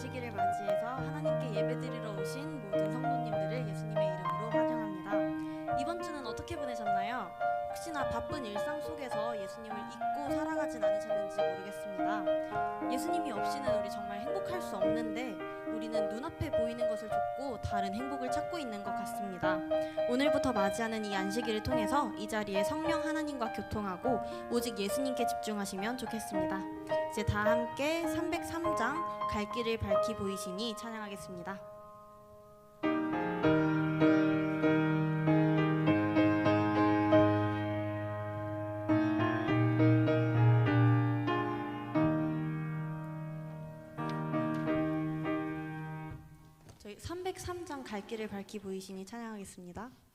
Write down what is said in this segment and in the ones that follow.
안식일을 맞이해서 하나님께 예배드리러 오신 모든 성도님들을 예수님의 이름으로 환영합니다. 이번 주는 어떻게 보내셨나요? 혹시나 바쁜 일상 속에서 예수님을 잊고 살아가진 않으셨는지 모르겠습니다. 예수님이 없이는 우리 정말 행복할 수 없는데 우리는 눈앞에 보이는 것을 좇고 다른 행복을 찾고 있는 것 같습니다. 오늘부터 맞이하는 이 안식일을 통해서 이 자리에 성령 하나님과 교통하고 오직 예수님께 집중하시면 좋겠습니다. 이제 다 함께 303장 갈 길을 밝히 보이시니 찬양하겠습니다. 303장 갈 길을 밝히 보이시니 찬양하겠습니다.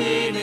사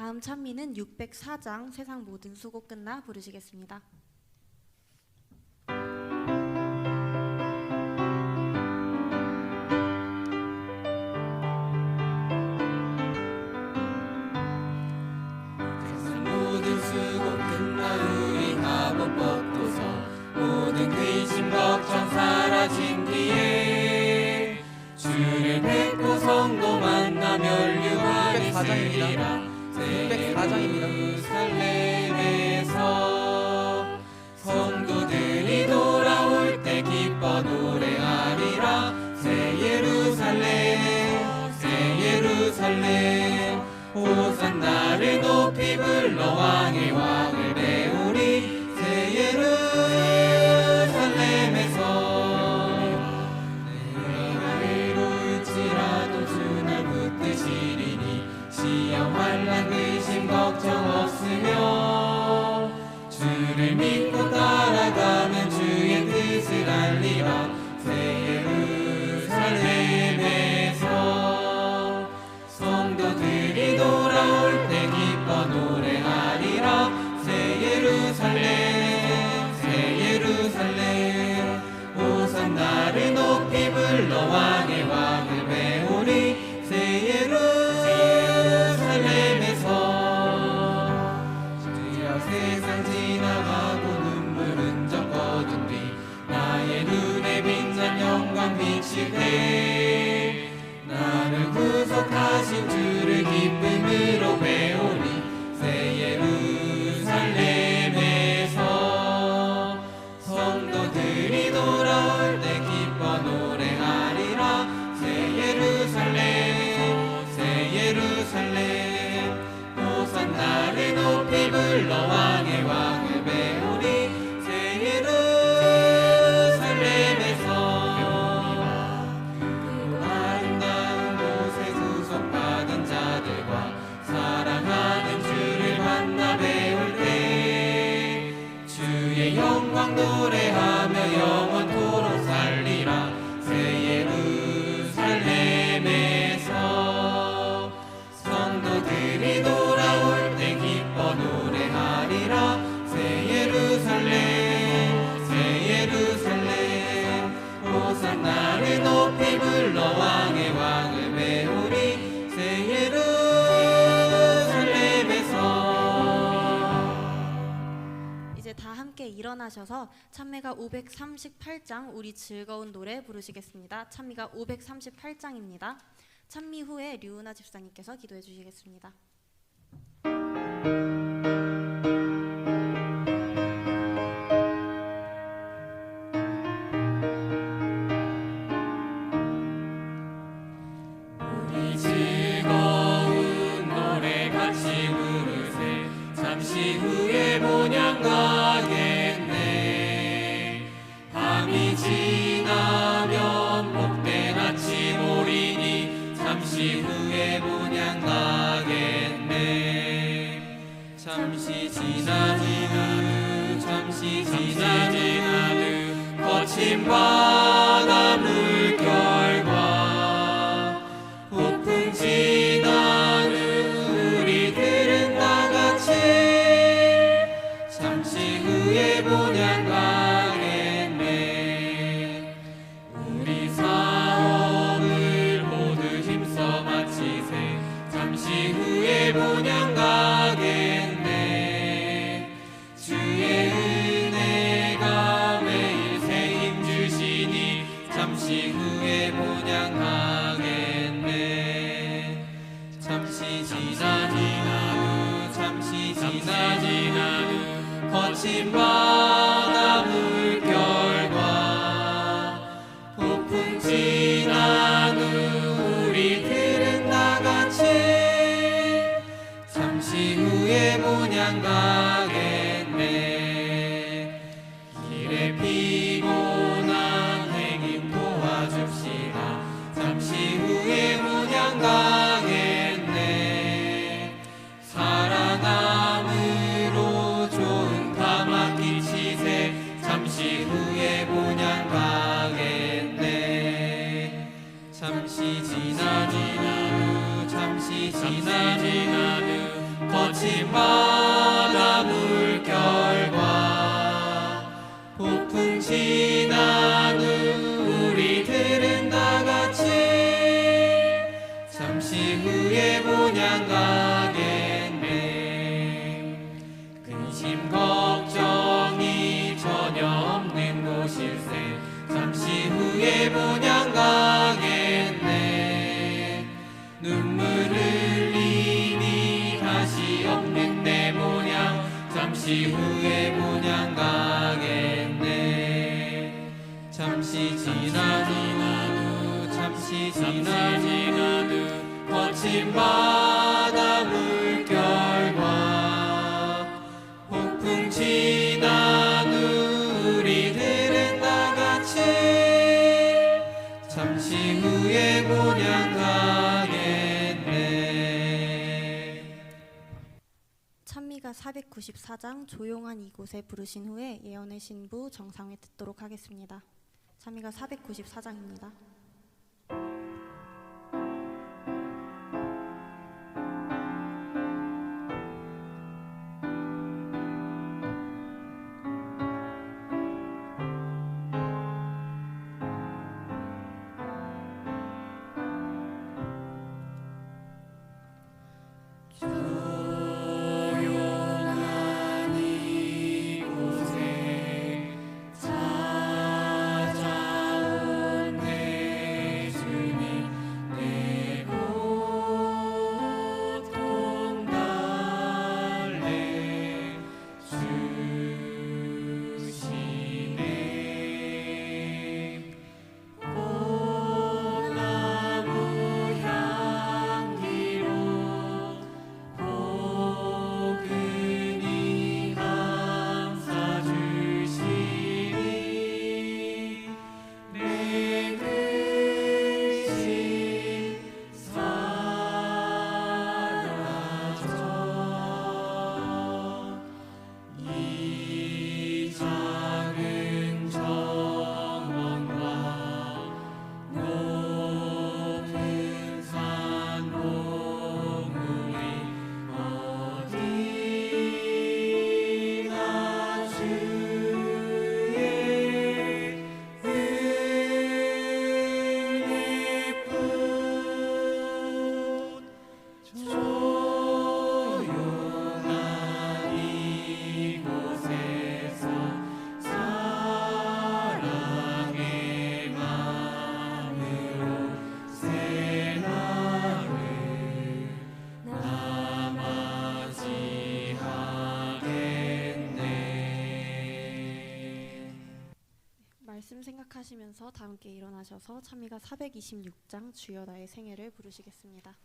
다음 찬미는 604장 세상 모든 수고 끝나 부르시겠습니다. 세상 모든 수고 끝나 우리 가복 벗고서 모든 근심 걱정 사라진 뒤에 주를 뵙고 성도 만나 멸류관이 604장입니다. 쓰리라 604장입니다. 예루살렘에서 성도들이 돌아올 때 기뻐 노래하리라 새 예루살렘 새 예루살렘 호산나를 높이 불러 왕의 왕 노래하며 영원토록 살리라. 새 예루살렘에서 성도들이 돌아올 때 기뻐 노래하리라. 새 예루살렘 새 예루살렘 호산나를 높이 불러 왕 일어나셔서 찬미가 538장 우리 즐거운 노래 부르시겠습니다. 찬미가 538장입니다. 찬미 후에 류은아 집사님께서 기도해 주시겠습니다. 잠시 지나지나는 잠시 지나지나는 거친 바다 물결과 폭풍 지나는 우리들은 다 같이 잠시 후에 모양 가겠네. 우리 사업을 모두 힘써 마치세. 잠시 후에 모양 폭 지나지나는 거친 바 잠시 후에 모양 가겠네. 잠시 지나지나도 잠시 지나지나도 거친 바 494장 조용한 이곳에 부르신 후에 예언의 신부 정상회 듣도록 하겠습니다. 찬미가 494장입니다. 하시면서 다 함께 일어나셔서 참미가 426장 주여 나의 생애를 부르시겠습니다.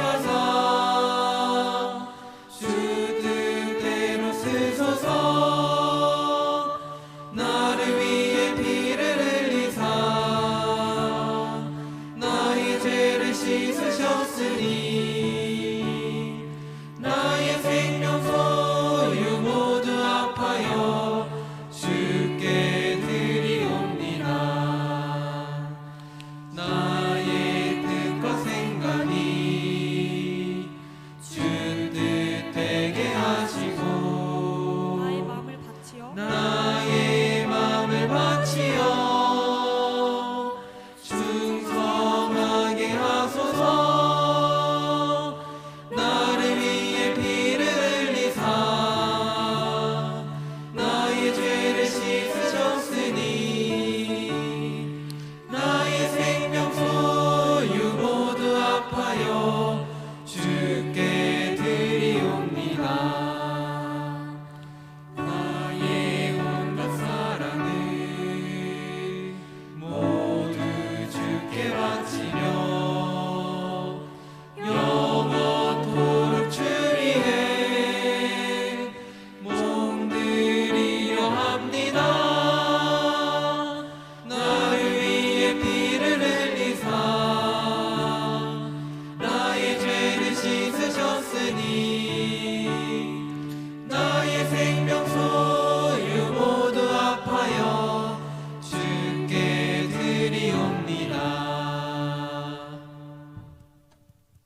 Dios.